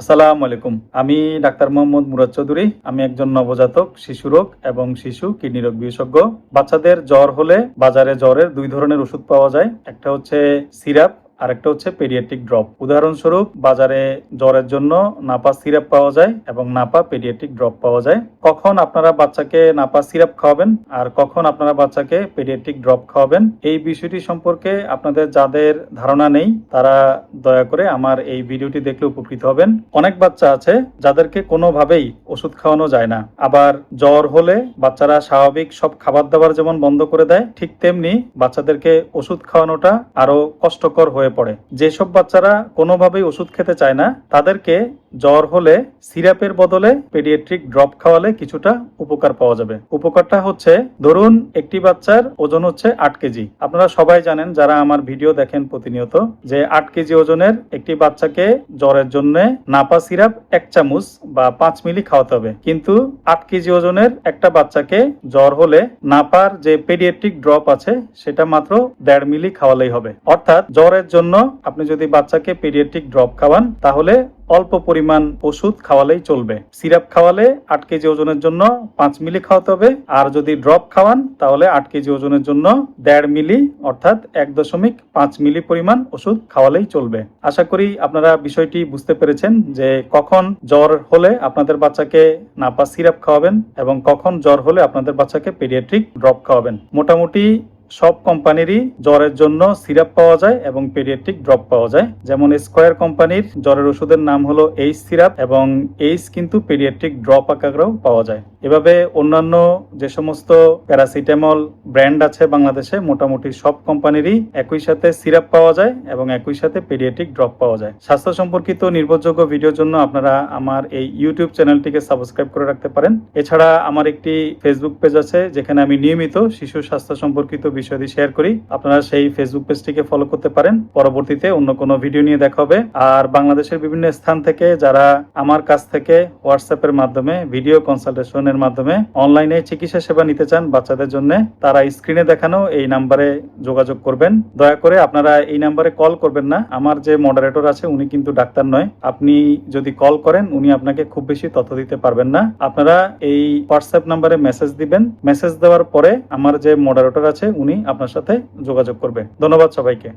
আসসালামু আলাইকুম। আমি ডাক্তার মোহাম্মদ মুরাদ চৌধুরী। আমি একজন নবজাতক, শিশু রোগ এবং শিশু কিডনি রোগ বিশেষজ্ঞ। বাচ্চাদের জ্বর হলে বাজারে জ্বরের দুই ধরনের ওষুধ পাওয়া যায়। একটা হচ্ছে সিরাপ আর একটা হচ্ছে পেডিয়াট্রিক ড্রপ উদাহরণস্বরূপ, বাজারে জ্বরের জন্য নাপা সিরাপ পাওয়া যায় এবং নাপা পেডিয়াট্রিক ড্রপ পাওয়া যায়। কখন আপনারা বাচ্চাকে নাপা সিরাপ খাওয়াবেন আর কখন আপনারা বাচ্চাকে পেডিয়াট্রিক ড্রপ খাওয়াবেন, এই বিষয়টি সম্পর্কে আপনাদের যাদের ধারণা নেই, তারা দয়া করে আমার এই ভিডিওটি দেখলে উপকৃত হবেন। অনেক বাচ্চা আছে যাদেরকে কোনোভাবেই ওষুধ খাওয়ানো যায় না। আবার জ্বর হলে বাচ্চারা স্বাভাবিক সব খাবার দাবার যেমন বন্ধ করে দেয়, ঠিক তেমনি বাচ্চাদেরকে ওষুধ খাওয়ানোটা আরও কষ্টকর হয়ে পড়ে। যেসব বাচ্চারা কোনোভাবেই ওষুধ খেতে চায় না, তাদেরকে জ্বর হলে সিরাপের বদলে পেডিয়াট্রিক ড্রপ খাওয়ালে কিছুটা উপকার পাওয়া যাবে। উপকারটা হচ্ছে, ধরুন একটি বাচ্চার ওজন হচ্ছে আট কেজি। আপনারা সবাই জানেন, যারা আমার ভিডিও দেখেন প্রতিনিয়ত, যে আট কেজি ওজনের একটি বাচ্চাকে জ্বরের জন্য নাপা সিরাপ এক চামচ বা পাঁচ মিলি খাওয়াতে হবে। কিন্তু আট কেজি ওজনের একটা বাচ্চাকে জ্বর হলে নাপার যে পেডিয়াট্রিক ড্রপ আছে, সেটা মাত্র দেড় মিলি খাওয়ালেই হবে। অর্থাৎ জ্বরের জন্য আপনি যদি বাচ্চাকে পেডিয়াট্রিক ড্রপ খাওয়ান, তাহলে অল্প পরিমাণ ওষুধ খাওয়ালেই চলবে। সিরাপ খাওয়ালে আট কেজি ওজনের জন্য পাঁচ মিলি খাওয়াতে হবে। আর যদি ড্রপ খাওয়ান, তাহলে আট কেজি ওজনের জন্য দেড় মিলি, অর্থাৎ এক দশমিক পাঁচ মিলি পরিমাণ ওষুধ খাওয়ালেই চলবে। আশা করি আপনারা বিষয়টি বুঝতে পেরেছেন যে কখন জ্বর হলে আপনাদের বাচ্চাকে নাপা সিরাপ খাওয়াবেন এবং কখন জ্বর হলে আপনাদের বাচ্চাকে পেডিয়াট্রিক ড্রপ খাওয়াবেন। মোটামুটি সব কোম্পানিরই জ্বরের জন্য সিরাপ পাওয়া যায় এবং পেডিয়াট্রিক ড্রপ পাওয়া যায়। যেমন স্কোয়ার কোম্পানির জ্বরের ওষুধের নাম হলো এইচ সিরাপ এবং এইচ কিন্তু পেডিয়াট্রিক ড্রপ আকারেও পাওয়া যায়। এভাবে অন্যান্য যে সমস্ত প্যারাসিটামল ব্র্যান্ড আছে বাংলাদেশে, মোটামুটি সব কোম্পানিরই একই সাথে সিরাপ পাওয়া যায় এবং একই সাথে পেডিয়াট্রিক ড্রপ পাওয়া যায়। স্বাস্থ্য সম্পর্কিত নির্ভরযোগ্য ভিডিওর জন্য আপনারা আমার এই ইউটিউব চ্যানেলটিকে সাবস্ক্রাইব করে রাখতে পারেন। এছাড়া আমার একটি ফেসবুক পেজ আছে, যেখানে আমি নিয়মিত শিশু স্বাস্থ্য সম্পর্কিত বিষয়াদি শেয়ার করি। আপনারা সেই ফেসবুক পেজটিকে ফলো করতে পারেন। পরবর্তীতে অন্য কোনো ভিডিও নিয়ে দেখা হবে। আর বাংলাদেশের বিভিন্ন স্থান থেকে যারা আমার কাছ থেকে হোয়াটসঅ্যাপের মাধ্যমে ভিডিও কনসালটেশনের মাধ্যমে অনলাইনে চিকিৎসা সেবা নিতে চান বাচ্চাদের জন্য, তারা স্ক্রিনে দেখানো এই নাম্বারে যোগাযোগ করবেন। দয়া করে আপনারা এই নাম্বারে কল করবেন না। আমার যে মডারেটর আছে, উনি কিন্তু ডাক্তার নয়। আপনি যদি কল করেন, উনি আপনাকে খুব বেশি তথ্য দিতে পারবেন না। আপনারা এই হোয়াটসঅ্যাপ নাম্বারে মেসেজ দিবেন। মেসেজ দেওয়ার পরে আমার যে মডারেটর আছে, উনি আপনার সাথে যোগাযোগ করবে। ধন্যবাদ সবাইকে।